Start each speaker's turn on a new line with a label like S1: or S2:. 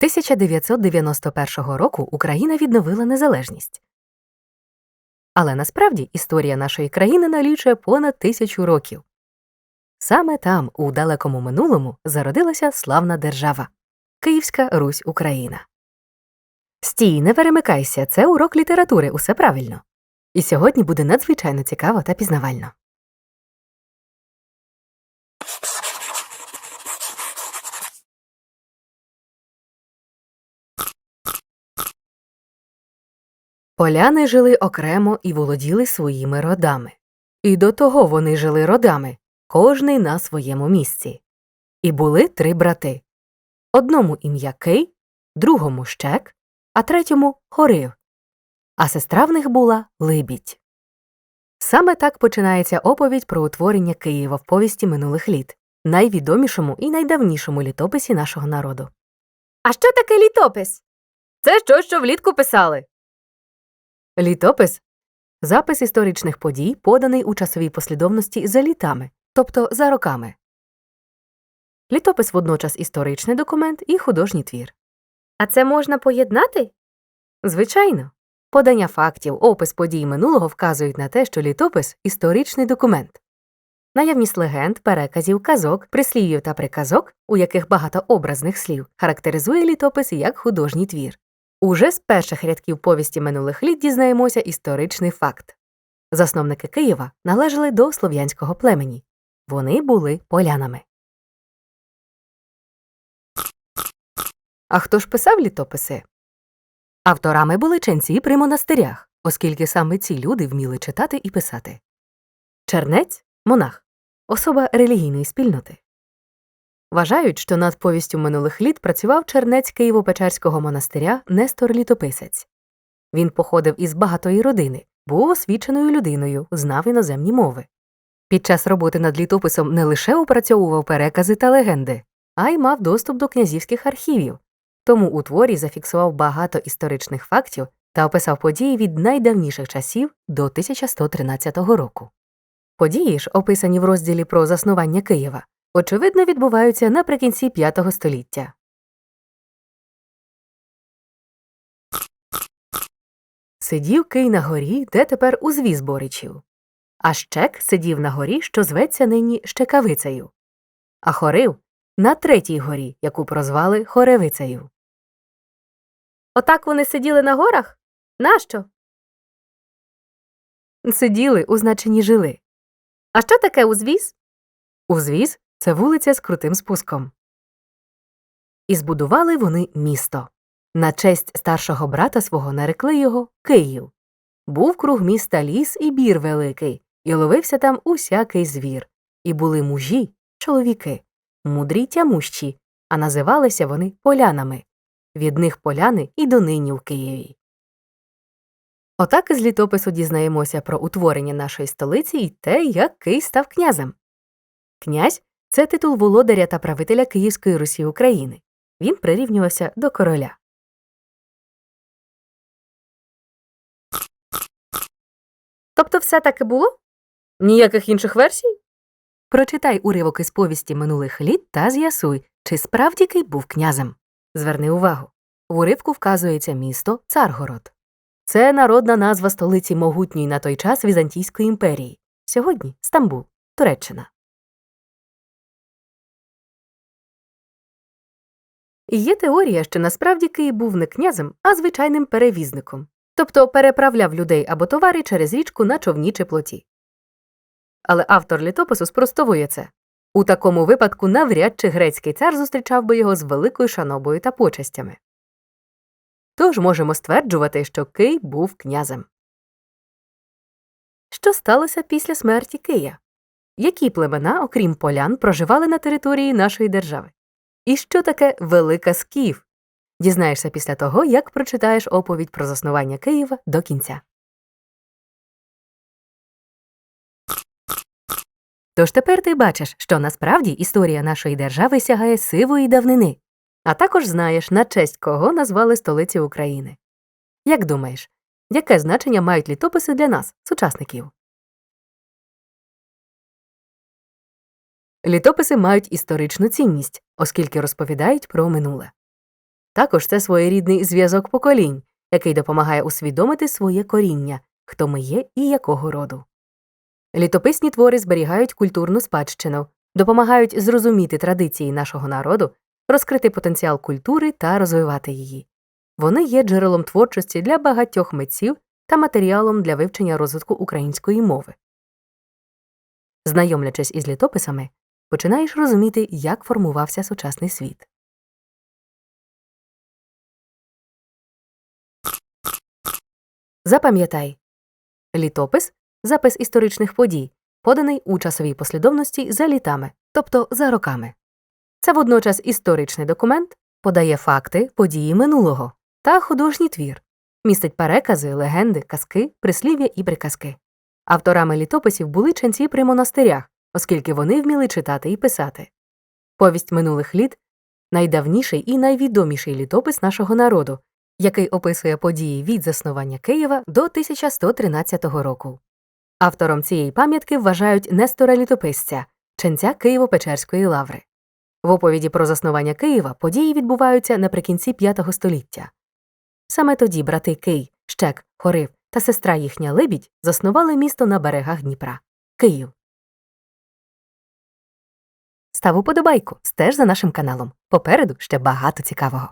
S1: 1991 року Україна відновила незалежність. Але насправді історія нашої країни налічує понад тисячу років. Саме там, у далекому минулому, зародилася славна держава Київська Русь Україна. Стій, не перемикайся, це урок літератури, усе правильно. І сьогодні буде надзвичайно цікаво та пізнавально. Поляни жили окремо і володіли своїми родами. І до того вони жили родами, кожний на своєму місці. І були три брати одному ім'я Кий, другому щек, а третьому Хорив. А сестра в них була Либідь. Саме так починається оповідь про утворення Києва в повісті минулих літ, найвідомішому і найдавнішому літописі нашого народу.
S2: А що таке літопис? Це щось, що влітку писали.
S1: Літопис запис історичних подій, поданий у часовій послідовності за літами, тобто за роками. Літопис водночас історичний документ і художній твір.
S2: А це можна поєднати?
S1: Звичайно, подання фактів, опис подій минулого вказують на те, що літопис історичний документ. Наявність легенд, переказів, казок, прислів'їв та приказок, у яких багато образних слів, характеризує літопис як художній твір. Уже з перших рядків повісті минулих літ дізнаємося історичний факт. Засновники Києва належали до слов'янського племені. Вони були полянами. А хто ж писав літописи? Авторами були ченці при монастирях, оскільки саме ці люди вміли читати і писати. Чернець монах, особа релігійної спільноти. Вважають, що над повістю минулих літ працював чернець Києво-Печерського монастиря Нестор Літописець. Він походив із багатої родини, був освіченою людиною, знав іноземні мови. Під час роботи над літописом не лише опрацьовував перекази та легенди, а й мав доступ до князівських архівів, тому у творі зафіксував багато історичних фактів та описав події від найдавніших часів до 1113 року. Події ж, описані в розділі про заснування Києва, очевидно, відбуваються наприкінці V століття. Сидів Кий на горі, де тепер узвіз Боричів. А щек сидів на горі, що зветься нині Щекавицею. А хорив на третій горі, яку прозвали Хоревицею.
S2: Отак вони сиділи на горах? Нащо?
S1: Сиділи у значенні жили.
S2: А що таке узвіз?
S1: Узвіз це вулиця з крутим спуском. І збудували вони місто. На честь старшого брата свого нарекли його Київ. Був круг міста ліс і бір великий, і ловився там усякий звір. І були мужі, чоловіки, мудрі тямущі, а називалися вони полянами. Від них поляни і донині в Києві. Отак із літопису дізнаємося про утворення нашої столиці і те, як Кий став князем. Князь це титул володаря та правителя Київської Русі України. Він прирівнювався до короля.
S2: Тобто все таки було? Ніяких інших версій?
S1: Прочитай уривок із повісті минулих літ та з'ясуй, чи справді Кий був князем. Зверни увагу. В уривку вказується місто Царгород. Це народна назва столиці могутньої на той час Візантійської імперії. Сьогодні Стамбул, Туреччина. Є теорія, що насправді Київ був не князем, а звичайним перевізником, тобто переправляв людей або товари через річку на човні чи плоті. Але автор літопису спростовує це. У такому випадку навряд чи грецький цар зустрічав би його з великою шанобою та почестями. Тож можемо стверджувати, що Кий був князем. Що сталося після смерті Кия? Які племена, окрім полян, проживали на території нашої держави? І що таке Велика Скіф? Дізнаєшся після того, як прочитаєш оповідь про заснування Києва до кінця. Тож тепер ти бачиш, що насправді історія нашої держави сягає сивої давнини, а також знаєш, на честь кого назвали столиці України. Як думаєш, яке значення мають літописи для нас, сучасників? Літописи мають історичну цінність, оскільки розповідають про минуле. Також це своєрідний зв'язок поколінь, який допомагає усвідомити своє коріння, хто ми є і якого роду. Літописні твори зберігають культурну спадщину, допомагають зрозуміти традиції нашого народу, розкрити потенціал культури та розвивати її. Вони є джерелом творчості для багатьох митців та матеріалом для вивчення розвитку української мови. Знайомлячись із літописами, починаєш розуміти, як формувався сучасний світ. Запам'ятай літопис запис історичних подій, поданий у часовій послідовності за літами, тобто за роками. Це водночас історичний документ, подає факти, події минулого та художній твір, містить перекази, легенди, казки, прислів'я і приказки. Авторами літописів були ченці при монастирях, оскільки вони вміли читати і писати. Повість минулих літ найдавніший і найвідоміший літопис нашого народу, який описує події від заснування Києва до 1113 року. Автором цієї пам'ятки вважають Нестора Літописця, ченця Києво-Печерської лаври. В оповіді про заснування Києва події відбуваються наприкінці V століття. Саме тоді брати Кий, Щек, Хорив та сестра їхня Либідь заснували місто на берегах Дніпра Київ. Став уподобайку, стеж за нашим каналом. Попереду ще багато цікавого.